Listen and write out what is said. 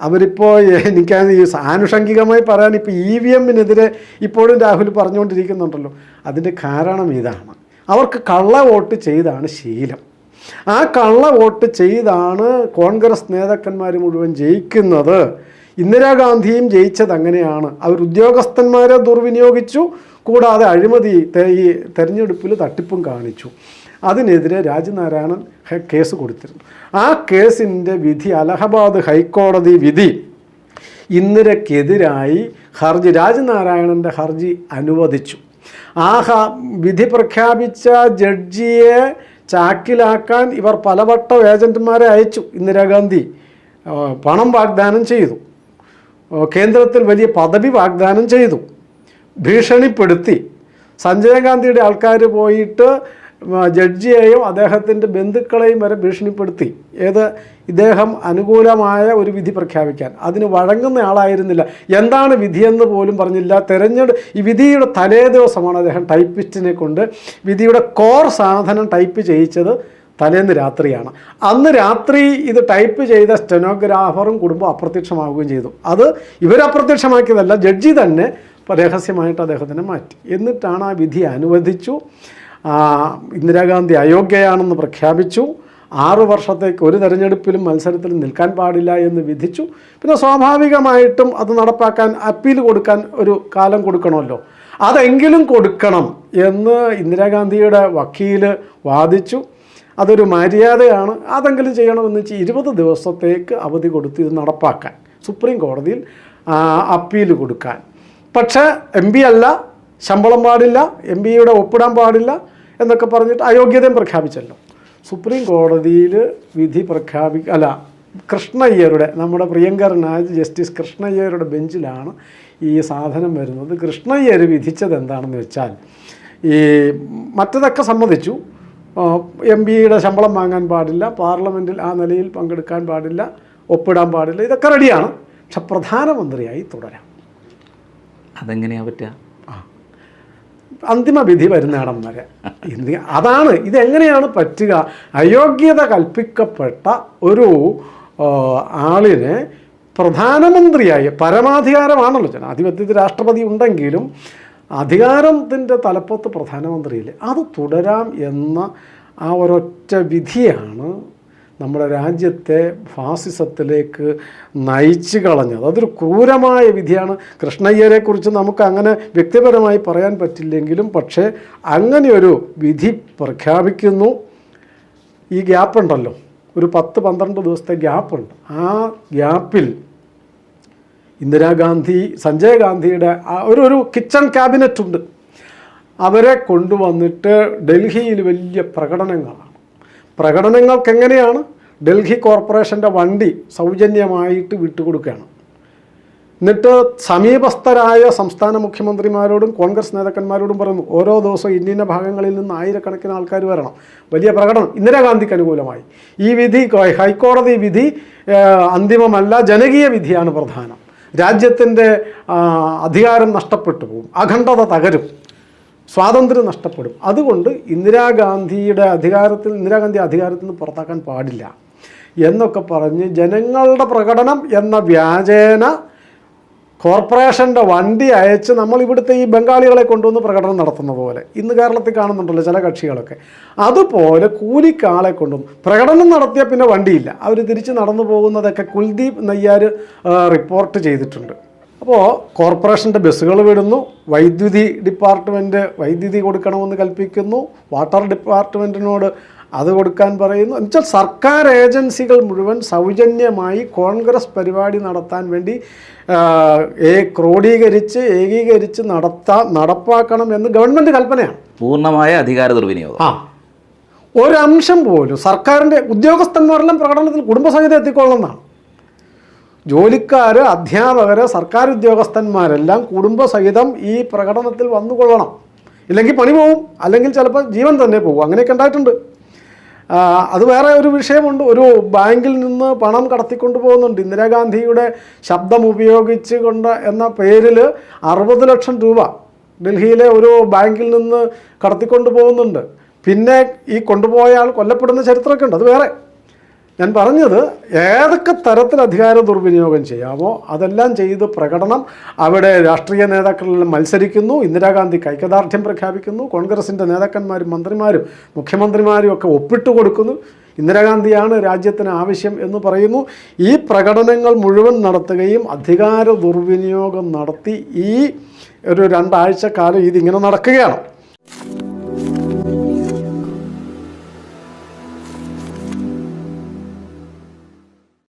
അവരിപ്പോൾ എനിക്കത് ഈ ആനുഷംഗികമായി പറയാൻ ഇപ്പോൾ ഇ വി എമ്മിനെതിരെ ഇപ്പോഴും രാഹുൽ പറഞ്ഞുകൊണ്ടിരിക്കുന്നുണ്ടല്ലോ. അതിന്റെ കാരണം ഇതാണ്. അവർക്ക് കള്ള വോട്ട് ചെയ്താണ് ശീലം. ആ കള്ള വോട്ട് ചെയ്താണ് കോൺഗ്രസ് നേതാക്കന്മാർ മുഴുവൻ ജയിക്കുന്നത്. ഇന്ദിരാഗാന്ധിയും ജയിച്ചത് അങ്ങനെയാണ്. അവർ ഉദ്യോഗസ്ഥന്മാരെ ദുർവിനിയോഗിച്ചു. കൂടാതെ അഴിമതി ഈ തെരഞ്ഞെടുപ്പിൽ തട്ടിപ്പും കാണിച്ചു. അതിനെതിരെ രാജനാരായണൻ കേസ് കൊടുത്തിരുന്നു. ആ കേസിന്റെ വിധി അലഹബാദ് ഹൈക്കോടതി വിധി. ഇന്ദിരക്കെതിരായി ഹർജി രാജനാരായണന്റെ ഹർജി അനുവദിച്ചു. ആ വിധി പ്രഖ്യാപിച്ച ജഡ്ജിയെ ചാക്കിലാക്കാൻ ഇവർ പലവട്ടം ഏജന്റുമാരെ അയച്ചു. ഇന്ദിരാഗാന്ധി പണം വാഗ്ദാനം ചെയ്തു. കേന്ദ്രത്തിൽ വലിയ പദവി വാഗ്ദാനം ചെയ്തു. ഭീഷണിപ്പെടുത്തി. സഞ്ജയ് ഗാന്ധിയുടെ ആൾക്കാർ പോയിട്ട് ജഡ്ജിയെയും അദ്ദേഹത്തിന്റെ ബന്ധുക്കളെയും വരെ ഭീഷണിപ്പെടുത്തി. ഏത്? ഇദ്ദേഹം അനുകൂലമായ ഒരു വിധി പ്രഖ്യാപിക്കാൻ. അതിന് വഴങ്ങുന്ന ആളായിരുന്നില്ല. എന്താണ് വിധിയെന്ന് പോലും പറഞ്ഞില്ല. തെരഞ്ഞെടു ഈ വിധിയുടെ തലേ ദിവസമാണ് അദ്ദേഹം ടൈപ്പിസ്റ്റിനെ കൊണ്ട് വിധിയുടെ കോർ സാധനം ടൈപ്പ് ചെയ്യിച്ചത് തലേന്ന് രാത്രിയാണ്. അന്ന് രാത്രി ഇത് ടൈപ്പ് ചെയ്ത സ്റ്റെനോഗ്രാഫറും കുടുംബം അപ്രത്യക്ഷമാവുകയും ചെയ്തു. അത് ഇവരപ്രത്യക്ഷമാക്കിയതല്ല ജഡ്ജി തന്നെ രഹസ്യമായിട്ട് അദ്ദേഹത്തിനെ മാറ്റി. എന്നിട്ടാണ് ആ വിധി അനുവദിച്ചു. ഇന്ദിരാഗാന്ധി അയോഗ്യയാണെന്ന് പ്രഖ്യാപിച്ചു. ആറ് വർഷത്തേക്ക് ഒരു തെരഞ്ഞെടുപ്പിലും മത്സരത്തിലും നിൽക്കാൻ പാടില്ല എന്ന് വിധിച്ചു. പിന്നെ സ്വാഭാവികമായിട്ടും അത് നടപ്പാക്കാൻ അപ്പീൽ കൊടുക്കാൻ ഒരു കാലം കൊടുക്കണമല്ലോ. അതെങ്കിലും കൊടുക്കണം എന്ന് ഇന്ദിരാഗാന്ധിയുടെ വക്കീൽ വാദിച്ചു. അതൊരു മര്യാദയാണ്. അതെങ്കിലും ചെയ്യണമെന്ന് വെച്ചാൽ ഇരുപത് ദിവസത്തേക്ക് അവധി കൊടുത്ത് ഇത് നടപ്പാക്കാൻ സുപ്രീം കോടതിയിൽ അപ്പീൽ കൊടുക്കാൻ. പക്ഷേ എം പി അല്ല. ശമ്പളം പാടില്ല എം പിയുടെ ഒപ്പിടാൻ പാടില്ല എന്നൊക്കെ പറഞ്ഞിട്ട് അയോഗ്യതയും പ്രഖ്യാപിച്ചല്ലോ. സുപ്രീം കോടതിയിൽ വിധി പ്രഖ്യാപി അല്ല കൃഷ്ണയ്യരുടെ നമ്മുടെ പ്രിയങ്കരനായ ജസ്റ്റിസ് കൃഷ്ണയ്യരുടെ ബെഞ്ചിലാണ് ഈ സാധനം വരുന്നത്. കൃഷ്ണയ്യർ വിധിച്ചത് എന്താണെന്ന് വെച്ചാൽ ഈ മറ്റതൊക്കെ സമ്മതിച്ചു. എം പിയുടെ ശമ്പളം വാങ്ങാൻ പാടില്ല പാർലമെന്റിൽ ആ നിലയിൽ പങ്കെടുക്കാൻ പാടില്ല ഒപ്പിടാൻ പാടില്ല ഇതൊക്കെ റെഡിയാണ്. പക്ഷെ പ്രധാനമന്ത്രിയായി തുടരാം. അതെങ്ങനെയാ പറ്റുക? അന്തിമ വിധി വരുന്നിടം വരെ. അതാണ് ഇതെങ്ങനെയാണ് പറ്റുക? അയോഗ്യത കൽപ്പിക്കപ്പെട്ട ഒരു ആളിനെ പ്രധാനമന്ത്രിയായി പരമാധികാരമാണല്ലോ ജനാധിപത്യത്തിൽ രാഷ്ട്രപതി ഉണ്ടെങ്കിലും അധികാരത്തിന്റെ തലപ്പത്ത് പ്രധാനമന്ത്രിയില്ലേ? അത് തുടരാം എന്ന ആ ഒരൊറ്റ വിധിയാണ് നമ്മുടെ രാജ്യത്തെ ഫാസിസത്തിലേക്ക് നയിച്ചു കളഞ്ഞത്. അതൊരു ക്രൂരമായ വിധിയാണ്. കൃഷ്ണയ്യരെക്കുറിച്ച് നമുക്ക് അങ്ങനെ വ്യക്തിപരമായി പറയാൻ പറ്റില്ലെങ്കിലും പക്ഷേ അങ്ങനെയൊരു വിധി പ്രഖ്യാപിക്കുന്നു. ഈ ഗ്യാപ്പുണ്ടല്ലോ. ഒരു പത്ത് പന്ത്രണ്ട് ദിവസത്തെ ഗ്യാപ്പുണ്ട്. ആ ഗ്യാപ്പിൽ ഇന്ദിരാഗാന്ധി സഞ്ജയ് ഗാന്ധിയുടെ ഒരു ഒരു കിച്ചൺ ക്യാബിനറ്റ് ഉണ്ട് അവരെ കൊണ്ടുവന്നിട്ട് ഡൽഹിയിൽ വലിയ പ്രകടനങ്ങളാണ്. പ്രകടനങ്ങൾക്ക് എങ്ങനെയാണ് ഡൽഹി കോർപ്പറേഷന്റെ വണ്ടി സൗജന്യമായിട്ട് വിട്ടുകൊടുക്കുകയാണ്? എന്നിട്ട് സമീപസ്ഥരായ സംസ്ഥാന മുഖ്യമന്ത്രിമാരോടും കോൺഗ്രസ് നേതാക്കന്മാരോടും പറയുന്നു ഓരോ ദിവസവും ഇന്നിന്ന ഭാഗങ്ങളിൽ നിന്ന് ആയിരക്കണക്കിന് ആൾക്കാർ വരണം. വലിയ പ്രകടനം ഇന്ദിരാഗാന്ധിക്ക് അനുകൂലമായി. ഈ വിധി ഹൈക്കോടതി വിധി അന്തിമമല്ല ജനകീയ വിധിയാണ് പ്രധാനം. രാജ്യത്തിന്റെ അധികാരം നഷ്ടപ്പെട്ടു പോകും. അഖണ്ഡത തകരും. സ്വാതന്ത്ര്യം നഷ്ടപ്പെടും. അതുകൊണ്ട് ഇന്ദിരാഗാന്ധിയുടെ അധികാരത്തിൽ ഇന്ദിരാഗാന്ധി അധികാരത്തിൽ നിന്ന് പുറത്താക്കാൻ പാടില്ല. എന്നൊക്കെ പറഞ്ഞ് ജനങ്ങളുടെ പ്രകടനം എന്ന വ്യാജേന കോർപ്പറേഷന്റെ വണ്ടി അയച്ച് നമ്മൾ ഇവിടുത്തെ ഈ ബംഗാളികളെ കൊണ്ടുവന്ന് പ്രകടനം നടത്തുന്ന പോലെ. ഇന്ന് കേരളത്തിൽ കാണുന്നുണ്ടല്ലോ ചില കക്ഷികളൊക്കെ. അതുപോലെ കൂലിക്കാളെ കൊണ്ടുവന്ന് പ്രകടനം നടത്തിയാൽ പിന്നെ വണ്ടിയില്ല. അവർ തിരിച്ച് നടന്നു പോകുന്നതൊക്കെ കുൽദീപ് നയ്യാർ റിപ്പോർട്ട് ചെയ്തിട്ടുണ്ട്. അപ്പോൾ കോർപ്പറേഷന്റെ ബസ്സുകൾ വിടുന്നു വൈദ്യുതി ഡിപ്പാർട്ട്മെന്റ് വൈദ്യുതി കൊടുക്കണമെന്ന് കൽപ്പിക്കുന്നു വാട്ടർ ഡിപ്പാർട്ട്മെന്റിനോട് അത് കൊടുക്കാൻ പറയുന്നു. എന്നുവെച്ചാൽ സർക്കാർ ഏജൻസികൾ മുഴുവൻ സൗജന്യമായി കോൺഗ്രസ് പരിപാടി നടത്താൻ വേണ്ടി ഏ ക്രോഡീകരിച്ച് ഏകീകരിച്ച് നടത്താ നടപ്പാക്കണം എന്ന് ഗവൺമെന്റ് കൽപ്പനയാണ്. പൂർണമായ അധികാര ദുർവിനിയോഗം. ആ. ഒരംശം പോലും സർക്കാരിന്റെ ഉദ്യോഗസ്ഥന്മാരെല്ലാം പ്രകടനത്തിൽ കുടുംബസഹിതം എത്തിക്കൊള്ളുന്നതാണ് ജോലിക്കാർ അധ്യാപകർ സർക്കാർ ഉദ്യോഗസ്ഥന്മാരെല്ലാം കുടുംബസഹിതം ഈ പ്രകടനത്തിൽ വന്നുകൊള്ളണം. ഇല്ലെങ്കിൽ പണി പോവും. അല്ലെങ്കിൽ ചിലപ്പോൾ ജീവൻ തന്നെ പോകും. അങ്ങനെയൊക്കെ ഉണ്ടായിട്ടുണ്ട്. അത് വേറെ ഒരു വിഷയമുണ്ട്. ഒരു ബാങ്കിൽ നിന്ന് പണം കടത്തിക്കൊണ്ട് പോകുന്നുണ്ട്. ഇന്ദിരാഗാന്ധിയുടെ ശബ്ദം ഉപയോഗിച്ച് കൊണ്ട് എന്ന പേരിൽ അറുപത് ലക്ഷം രൂപ ഡൽഹിയിലെ ഒരു ബാങ്കിൽ നിന്ന് കടത്തിക്കൊണ്ട് പോകുന്നുണ്ട്. പിന്നെ ഈ കൊണ്ടുപോയ ആൾ കൊല്ലപ്പെടുന്ന ചരിത്രമൊക്കെ ഉണ്ട്. അത് വേറെ. ഞാൻ പറഞ്ഞത് ഏതൊക്കെ തരത്തിൽ അധികാര ദുർവിനിയോഗം ചെയ്യാമോ അതെല്ലാം ചെയ്ത് പ്രകടനം അവിടെ രാഷ്ട്രീയ നേതാക്കളെല്ലാം മത്സരിക്കുന്നു ഇന്ദിരാഗാന്ധി ഐക്യദാർഢ്യം പ്രഖ്യാപിക്കുന്നു കോൺഗ്രസിന്റെ നേതാക്കന്മാരും മന്ത്രിമാരും മുഖ്യമന്ത്രിമാരും ഒക്കെ ഒപ്പിട്ട് കൊടുക്കുന്നു. ഇന്ദിരാഗാന്ധിയാണ് രാജ്യത്തിന് ആവശ്യം എന്ന് പറയുന്നു. ഈ പ്രകടനങ്ങൾ മുഴുവൻ നടത്തുകയും അധികാര ദുർവിനിയോഗം നടത്തി ഈ ഒരു രണ്ടാഴ്ച കാലം ഇതിങ്ങനെ നടക്കുകയാണ്.